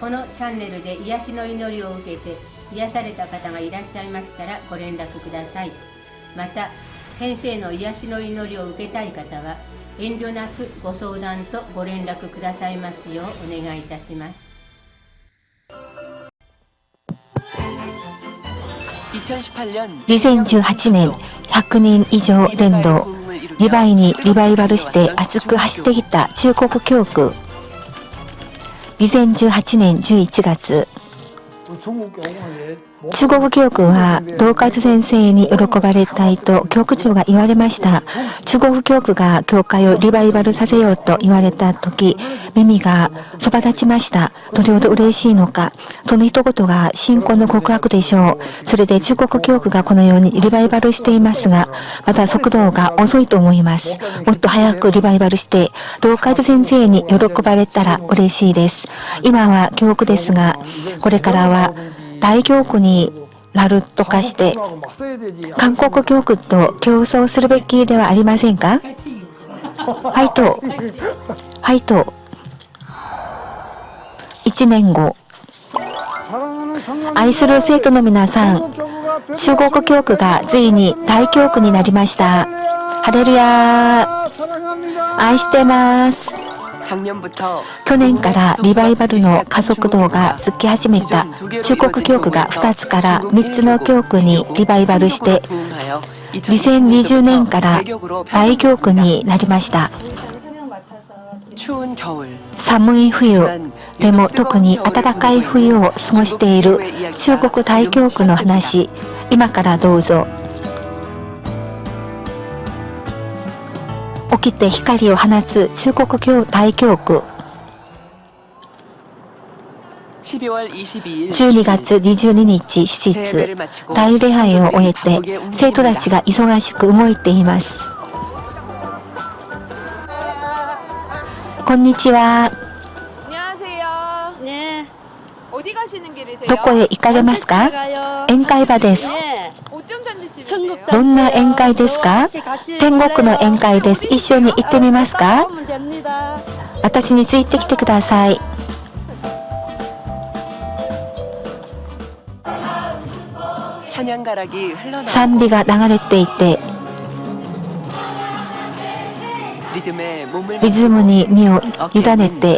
このチャンネルで癒しの祈りを受けて癒された方がいらっしゃいましたらご連絡ください。また先生の癒しの祈りを受けたい方は遠慮なくご相談とご連絡くださいますようお願いいたします。2018년2018年100人以上伝道リバイにリバイバルして熱く走ってきた中国教区2018年11月。中国教区は道会先生に喜ばれたいと教区長が言われました。中国教区が教会をリバイバルさせようと言われた時耳がそば立ちました。どれほど嬉しいのか。その一言が信仰の告白でしょう。それで中国教区がこのようにリバイバルしていますがまた速度が遅いと思います。もっと早くリバイバルして道会先生に喜ばれたら嬉しいです。今は教区ですがこれからは大教区になるとかして、韓国教区と競争するべきではありませんか？ファイトファイト、1年後、愛する生徒の皆さん、中国教区がついに大教区になりました。ハレルヤ愛してます。去年からリバイバルの家族道がつき始めた中国教区が2つから3つの教区にリバイバルして2020年から大教区になりました寒い冬でも特に暖かい冬を過ごしている中国大教区の話今からどうぞ。起きて光を放つ中国教大教区。12月22日手術大礼拝を終えて生徒たちが忙しく動いていますこんにちはどこへ行かれますか宴会場ですどんな宴会ですか？天国の宴会です。一緒に行ってみますか？私についてきてください。賛美が流れていてリズムに身を委ねて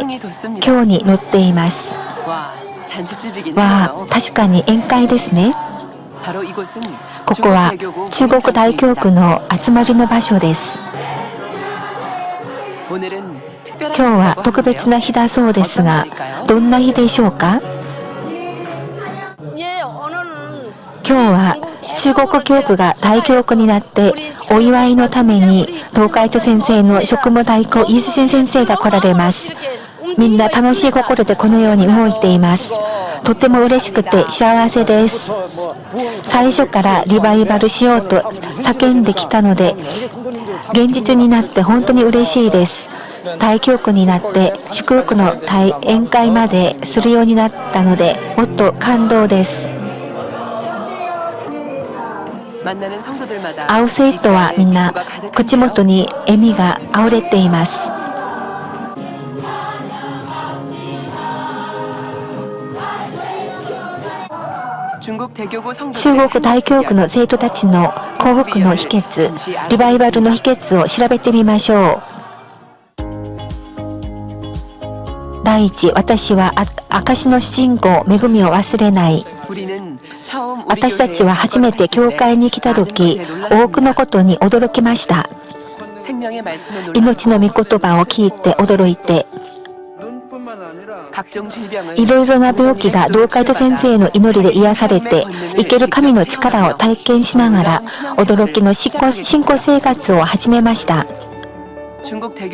今日に乗っていますわあ確かに宴会ですね.ここは中国大教区の集まりの場所です。今日は特別な日だそうですがどんな日でしょうか？今日は中国教区が大教区になってお祝いのために東海都先生の職務代行イースジン先生が来られます。みんな楽しい心でこのように動いています。とても嬉しくて幸せです。最初からリバイバルしようと叫んできたので、現実になって本当に嬉しいです。大記憶になって祝福の宴会までするようになったので、もっと感動です。会う生徒はみんな口元に笑みがあふれています。中国大教区の生徒たちの幸福の秘訣リバイバルの秘訣を調べてみましょう第一私は証の主人公恵みを忘れない私たちは初めて教会に来た時多くのことに驚きました命の御言葉を聞いて驚いていろいろな病気が堂海と先生の祈りで癒されて、生ける神の力を体験しながら、驚きの信仰生活を始めました。中国大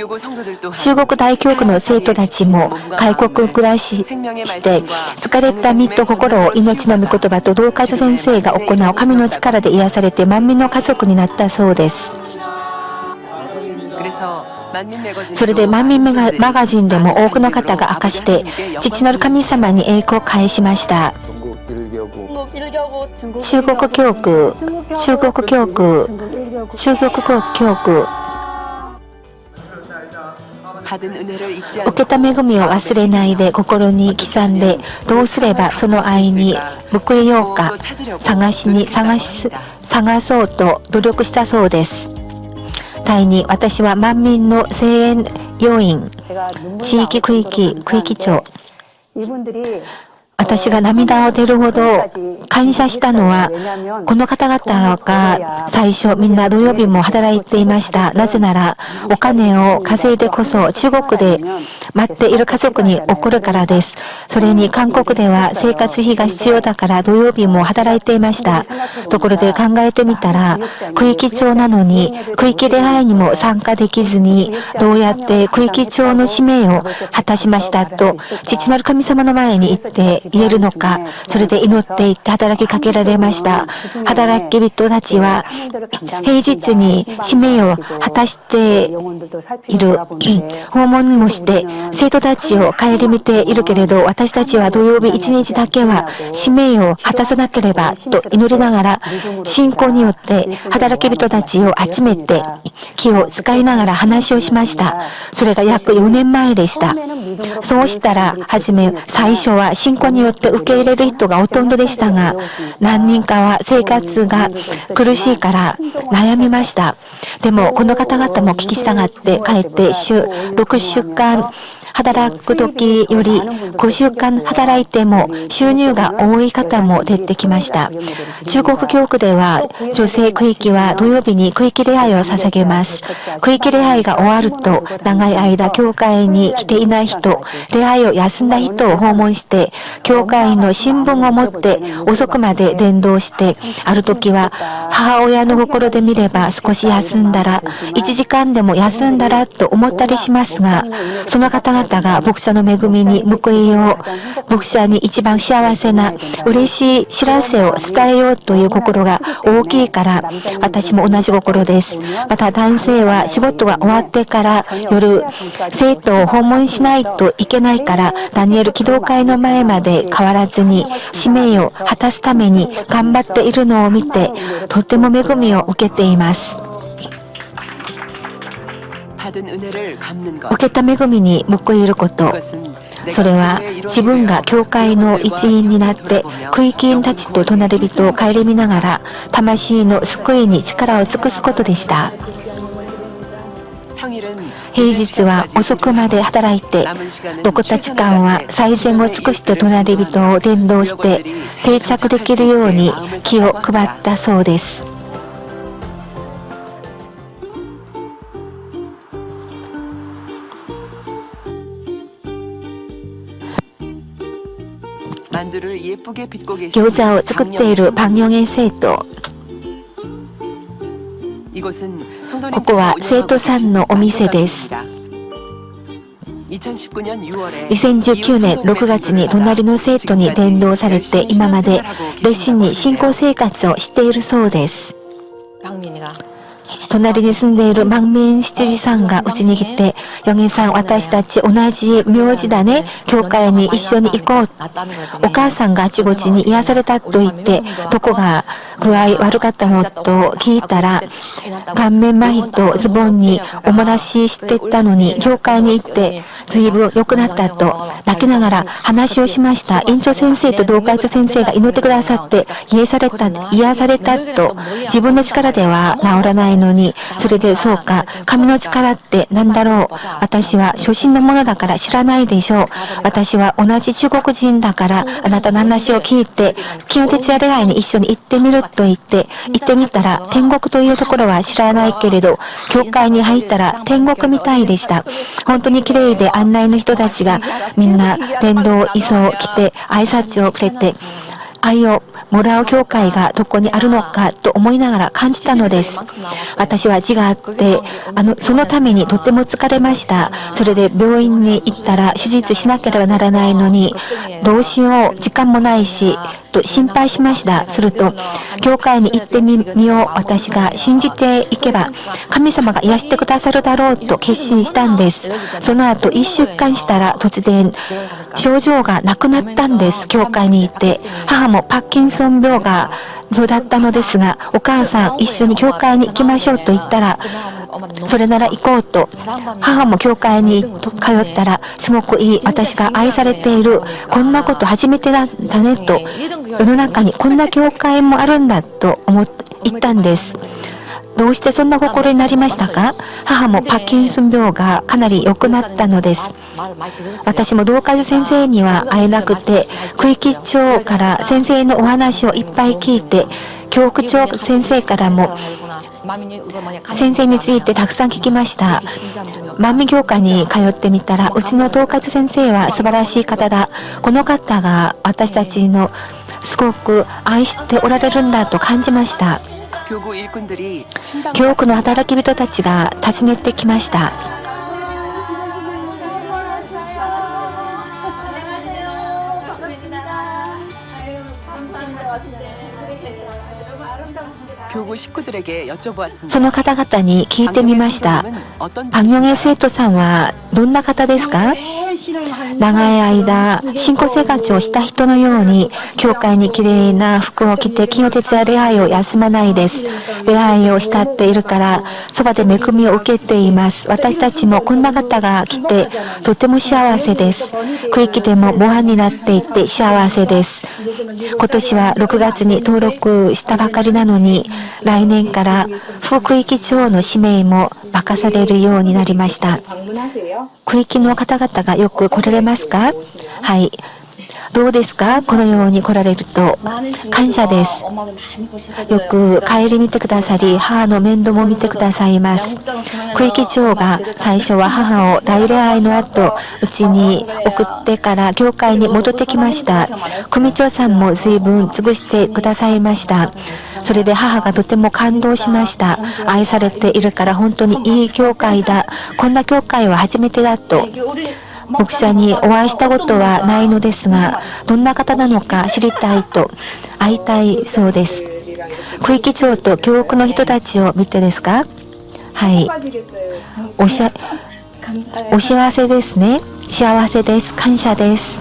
教区の生徒たちも開国暮らしして疲れた身と心を命の御言葉と堂海と先生が行う神の力で癒されて満面の家族になったそうです。それで万民マガジンでも多くの方が明かして父なる神様に栄光を返しました中国教区中国教区中国教区受けた恵みを忘れないで心に刻んでどうすればその愛に報いようか探しに探し探そうと努力したそうです。隊に私は万民の声援要員、地域区域、区域長、私が涙を出るほど感謝したのは、この方々が最初みんな土曜日も働いていました。なぜなら、お金を稼いでこそ中国で待っている家族に送るからです。それに韓国では生活費が必要だから土曜日も働いていました。ところで考えてみたら、区域長なのに区域礼拝にも参加できずに、どうやって区域長の使命を果たしましたと、父なる神様の前に行って言えるのか、それで祈っていって働きかけられました。働き人たちは平日に使命を果たしている、訪問もして生徒たちを顧みているけれど、私たちは土曜日一日だけは使命を果たさなければと祈りながら、信仰によって働き人たちを集めて、気を使いながら話をしました。それが約4年前でした。そうしたら、はじめ、最初は信仰によって受け入れる人がほとんどでしたが、何人かは生活が苦しいから悩みました。でも、この方々も聞き従って帰って週6週間働く時より5週間働いても収入が多い方も出てきました。中国教区では女性区域は土曜日に区域礼拝を捧げます。区域礼拝が終わると長い間教会に来ていない人、礼拝を休んだ人を訪問して、教会の新聞を持って遅くまで伝道して、ある時は母親の心で見れば少し休んだら、1時間でも休んだらと思ったりしますが、その方々が牧者の恵みに報いよう、牧者に一番幸せな嬉しい知らせを伝えようという心が大きいから、私も同じ心です。また男性は仕事が終わってから夜、生徒を訪問しないといけないから、ダニエル祈祷会の前まで変わらずに使命を果たすために頑張っているのを見て、とても恵みを受けています。受けた恵みに報いることそれは自分が教会の一員になって区域員たちと隣人を顧みながら魂の救いに力を尽くすことでした平日は遅くまで働いて残った時間は最善を尽くして隣人を伝道して定着できるように気を配ったそうです 만두를 예쁘게 빚고 계신 餃子を作っているパンヨゲ生徒。 이곳은 ここは生徒さんのお店です。 2019년 6월에 2019年6月に隣の生徒に伝道されて今まで熱心に信仰生活をしているそうです。 隣に住んでいる万民七次さんがうちに来て、4人さん、私たち同じ名字だね、教会に一緒に行こう。お母さんがあちこちに癒されたと言って、どこが具合悪かったのと聞いたら、顔面麻痺とズボンにおもらししてったのに、教会に行って、随分良くなったと、泣きながら話をしました。院長先生と同会長先生が祈ってくださって、癒された、癒されたと、自分の力では治らないのに、それでそうか、神の力って何だろう。私は初心のものだから知らないでしょう。私は同じ中国人だから、あなたの話を聞いて、清徹夜礼拝に一緒に行ってみると言って、行ってみたら、天国というところは知らないけれど、教会に入ったら天国みたいでした。本当に綺麗で案内の人たちが、みんな伝道衣装を着て、挨拶をくれて、愛をもらう教会がどこにあるのかと思いながら感じたのです。私は字があって、あの、そのためにとても疲れました。それで病院に行ったら手術しなければならないのに、どうしよう、時間もないし、と心配しました。すると、教会に行ってみよう。私が信じていけば、神様が癒してくださるだろうと決心したんです。その後、一週間したら突然、症状がなくなったんです。教会に行って。母もパッキンソン病が、だったのですが、お母さん一緒に教会に行きましょうと言ったら、それなら行こうと。母も教会に通ったらすごくいい私が愛されている。こんなこと初めてだだねと。世の中にこんな教会もあるんだと思って言ったんです。どうしてそんな心になりましたか？母もパッキンソン病がかなり良くなったのです。私も道家先生には会えなくて区域長から先生のお話をいっぱい聞いて教区長先生からも先生についてたくさん聞きました。万味業界に通ってみたら、うちの統括先生は素晴らしい方だ。この方が私たちのすごく愛しておられるんだと感じました。教区の働き人たちが訪ねてきました。 교구 식구들에게 여쭤보았습니다. その方々に聞いてみました。 어떤 パンヨゲ生徒さんはどんな方ですか 長い間、信仰生活をした人のように、教会に綺麗な服を着て、金曜徹や礼拝を休まないです。礼拝を慕っているから、そばで恵みを受けています。私たちもこんな方が来て、とても幸せです。区域でも模範になっていて幸せです。今年は6月に登録したばかりなのに、来年から副区域長の使命も任されるようになりました。区域の方々がよく来られますか？はい。どうですか？このように来られると。感謝です。よく帰り見てくださり、母の面倒も見てくださいます。区域長が最初は母を大恋愛の後、うちに送ってから教会に戻ってきました。組長さんも随分尽くしてくださいました。それで母がとても感動しました。愛されているから本当にいい教会だ。こんな教会は初めてだと。牧者にお会いしたことはないのですが、どんな方なのか知りたいと、会いたいそうです。区域長と教区の人たちを見てですか？はい。おしゃ、お幸せですね。幸せです。感謝です。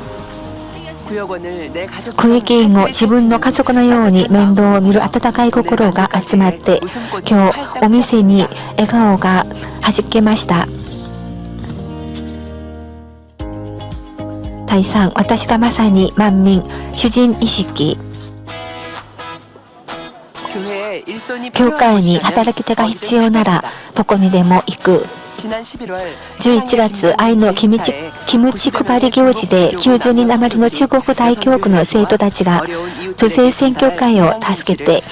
区域員を自分の家族のように面倒を見る温かい心が集まって、今日お店に笑顔がはじけました。大さん私がまさに万民主人意識。教会に働き手が必要ならどこにでも行く。11月愛の君キムチ配り行事で90人余りの中国大教区の生徒たちが女性選挙会を助けて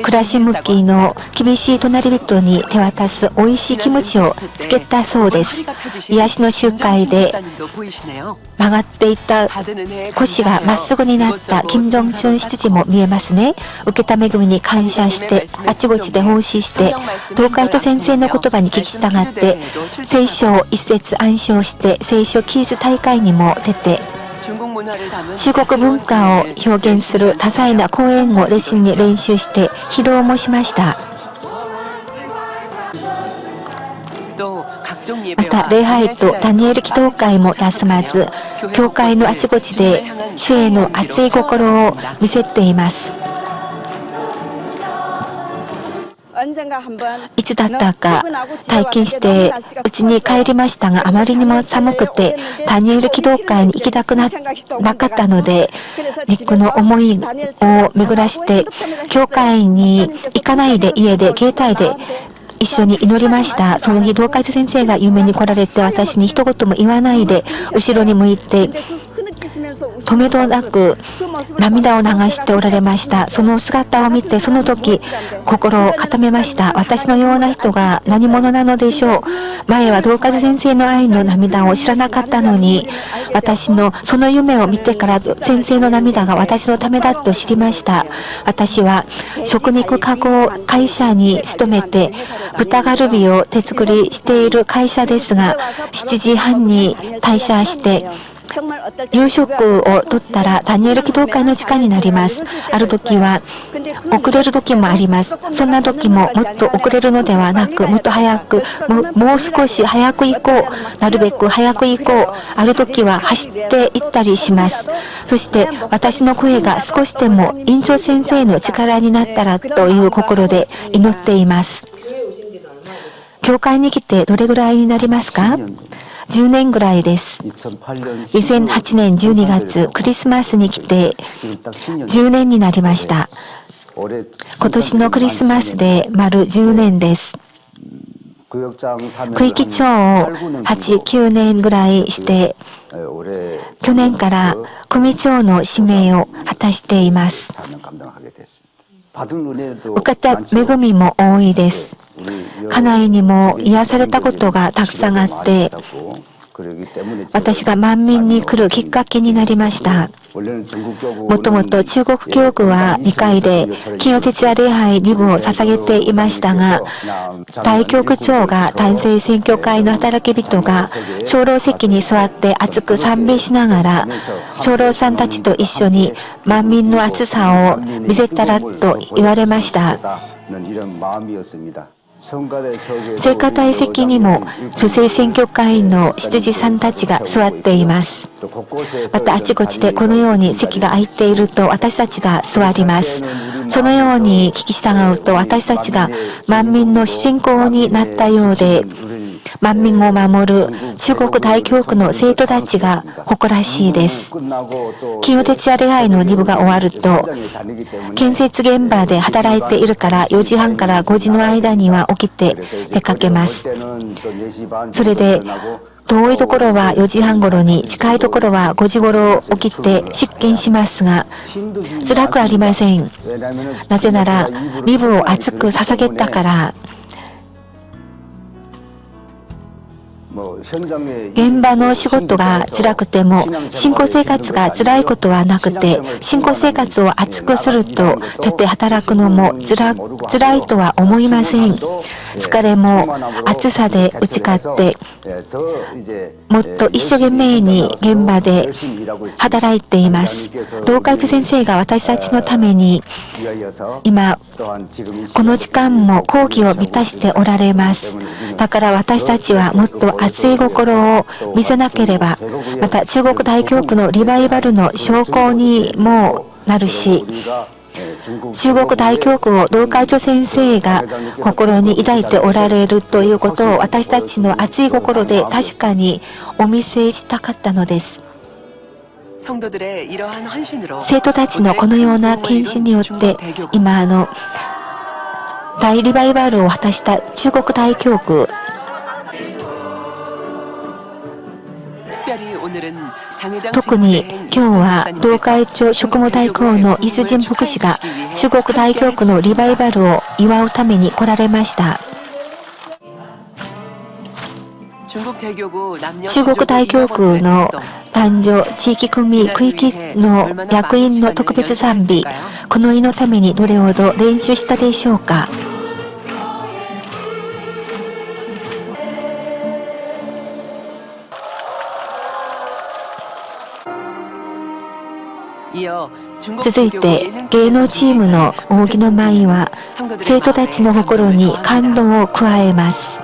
暮らし向きの厳しい隣人に手渡す美味しいキムチをつけたそうです。癒しの集会で曲がっていた腰がまっすぐになった金正春執事も見えますね。受けた恵みに感謝してあちこちで奉仕して東海と先生の言葉に聞き従って聖書を一節暗唱して聖書ーズ大会にも出て中国文化を表現する多彩な講演を熱心に練習して披露もしました。また礼拝とダニエル祈祷会も休まず教会のあちこちで主への熱い心を見せています。いつだったか体験してうちに帰りましたがあまりにも寒くてダニエル祈祷会に行きたくななかったので肉の思いを巡らして教会に行かないで家で携帯で一緒に祈りましたその日東海先生が夢に来られて私に一言も言わないで後ろに向いて止めどなく涙を流しておられました。その姿を見て、その時、心を固めました。私のような人が何者なのでしょう。前は道和先生の愛の涙を知らなかったのに、私のその夢を見てから先生の涙が私のためだと知りました。私は食肉加工会社に勤めて、豚カルビを手作りしている会社ですが、7時半に退社して、夕食をとったらダニエル祈祷会の時間になります。ある時は遅れる時もあります。そんな時ももっと遅れるのではなく、もっと早く、もう少し早く行こう。なるべく早く行こう。ある時は走って行ったりします。そして私の声が少しでも院長先生の力になったらという心で祈っています。教会に来てどれぐらいになりますか？10年ぐらいです。2008年12月クリスマスに来て10年になりました。今年のクリスマスで丸10年です。区域長を8、9年ぐらいして、去年から組長の使命を果たしています。受けた恵みも多いです。家内にも癒されたことがたくさんあって、私が万民に来るきっかけになりました。もともと中国教区は2回で金曜徹夜礼拝2部を捧げていましたが、大教区長が男性選挙会の働き人が長老席に座って熱く賛美しながら、長老さんたちと一緒に万民の熱さを見せたらと言われました。聖歌隊席にも女性選挙会の執事さんたちが座っています。またあちこちでこのように席が空いていると私たちが座ります。そのように聞き従うと私たちが万民の主人公になったようで、万民を守る中国大教区の生徒たちが誇らしいです。金曜徹夜礼拝の2部が終わると、建設現場で働いているから4時半から5時の間には起きて出かけます。それで遠いところは4時半頃に、近いところは5時頃起きて出勤しますが、辛くありません。なぜなら、2部を熱く捧げたから、現場の仕事が辛くても、信仰生活が辛いことはなくて、信仰生活を熱くすると、立って働くのも辛辛いとは思いません。疲れも暑さで打ち勝って、もっと一生懸命に現場で働いています。道会長先生が私たちのために、今、この時間も講義を満たしておられます。だから私たちはもっと熱い心を見せなければ、また中国大教区のリバイバルの証拠にもなるし、中国大教区を同会長先生が心に抱いておられるということを私たちの熱い心で確かにお見せしたかったのです。生徒たちのこのような献身によって今あの大リバイバルを果たした中国大教区特に今日は道会長職務代行のイスジン牧師が中国大教区のリバイバルを祝うために来られました。中国大教区の誕生地域組区域の役員の特別賛美この日のためにどれほど練習したでしょうか。続いて芸能チームの扇の舞は生徒たちの心に感動を加えます。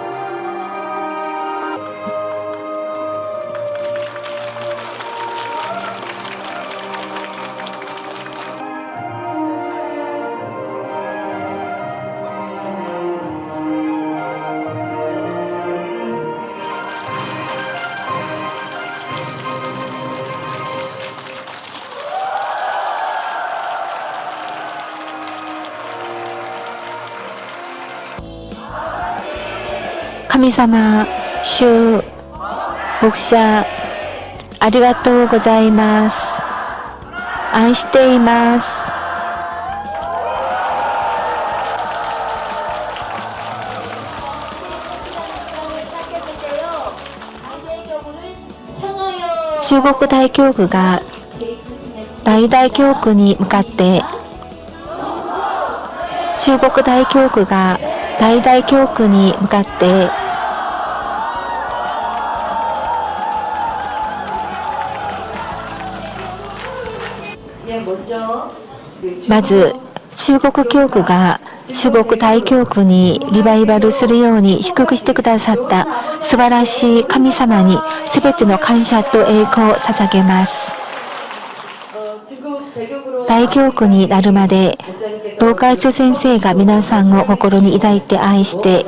神様、主、牧者、ありがとうございます。愛しています。中国大教区が大大教区に向かって中国大教区が大大教区に向かってまず中国教区が中国大教区にリバイバルするように祝福してくださった素晴らしい神様に全ての感謝と栄光を捧げます。大教区になるまで東海地先生が皆さんを心に抱いて愛して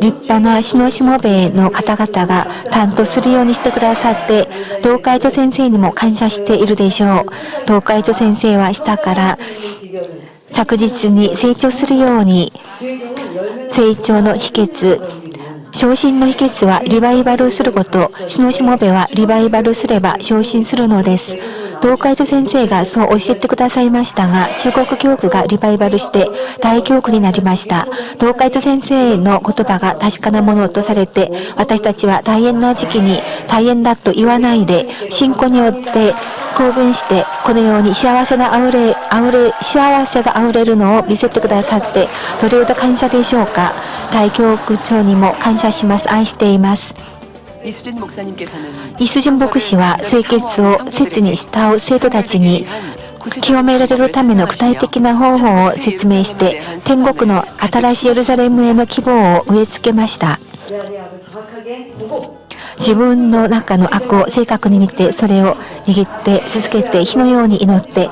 立派なシノしもべの方々が担当するようにしてくださって東海地先生にも感謝しているでしょう東海地先生は下から着実に成長するように成長の秘訣昇進の秘訣はリバイバルすること、シノしもべはリバイバルすれば昇進するのです。東海都先生がそう教えてくださいましたが、中国教区がリバイバルして大教区になりました。東海都先生の言葉が確かなものとされて、私たちは大変な時期に大変だと言わないで、信仰によって興奮して、このように幸せなあふれ、あふれ、幸せがあふれるのを見せてくださって、どれほど感謝でしょうか。大教区長にも感謝します。愛しています。이수진 목사님께서는 イスジン牧師は清潔を切に慕う生徒たちに清められるための具体的な方法を説明して天国の新しいエルサレムへの希望を植え付けました自分の中の悪を正確に見てそれを握って続けて火のように祈って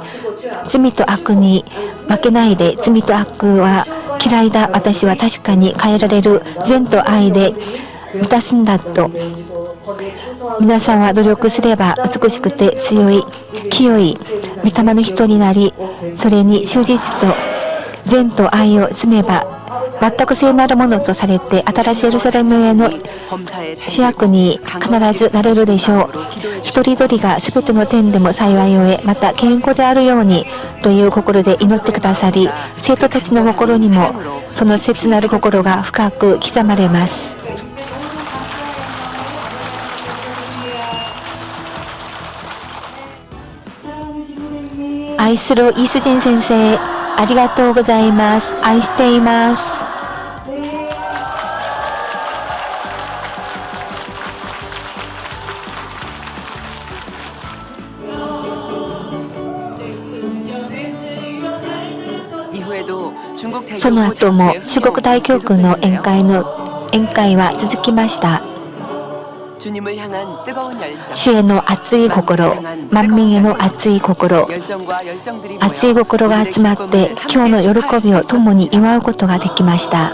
罪と悪に負けないで罪と悪は嫌いだ私は確かに変えられる善と愛で満たすんだと 皆さんは努力すれば美しくて強い清い御霊の人になりそれに忠実と善と愛を積めば全く聖なるものとされて新しいエルサレムへの主役に必ずなれるでしょう。一人一人が全ての点でも幸いを得また健康であるようにという心で祈ってくださり生徒たちの心にもその切なる心が深く刻まれます。愛するイースジン先生ありがとうございます愛していますその後も中国大教区の宴会の宴会は続きました。主への熱い心、万民への熱い心、熱い心が集まって、今日の喜びを共に祝うことができました。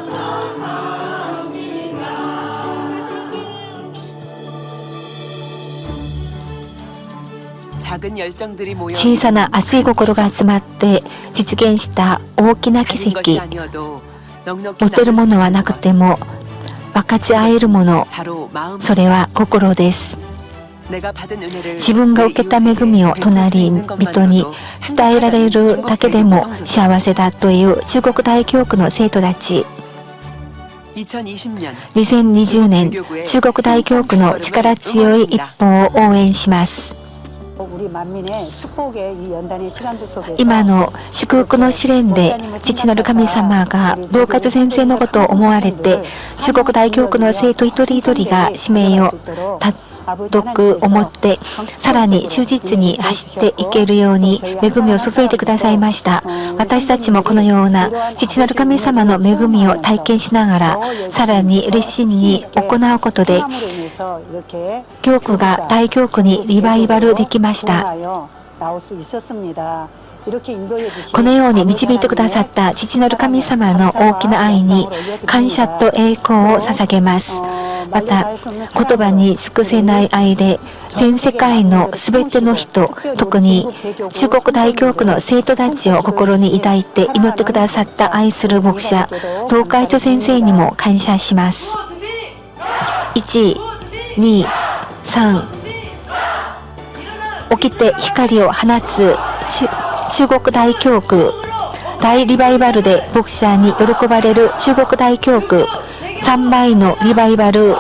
小さな熱い心が集まって実現した大きな奇跡持てるものはなくても分かち合えるもの。それは心です。自分が受けた恵みを隣人に伝えられるだけでも幸せだという中国大教区の生徒たち。2020年。中国大教区の力強い一歩を応援します。今の祝福の試練で父なる神様が同活先生のことを思われて中国大教区の生徒一人一人が使命を得を持ってさらに忠実に走っていけるように恵みを注いでくださいました。私たちもこのような父なる神様の恵みを体験しながらさらに熱心に行うことで教区が大教区にリバイバルできました。このように導いてくださった父なる神様の大きな愛に感謝と栄光を捧げます。また、言葉に尽くせない愛で、全世界の全ての人、特に中国大教区の生徒たちを心に抱いて祈ってくださった愛する牧者、東海著先生にも感謝します。1、2、3、起きて光を放つ中国大教区大リバイバルで牧者に喜ばれる中国大教区3倍のリバイバル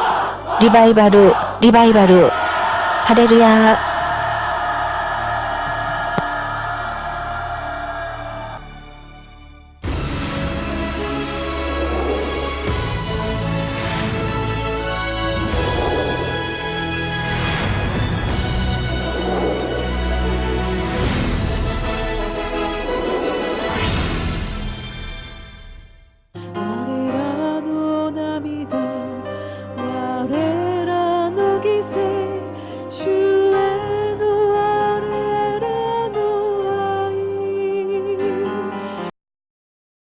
リバイバルリバイバル。ハレルヤ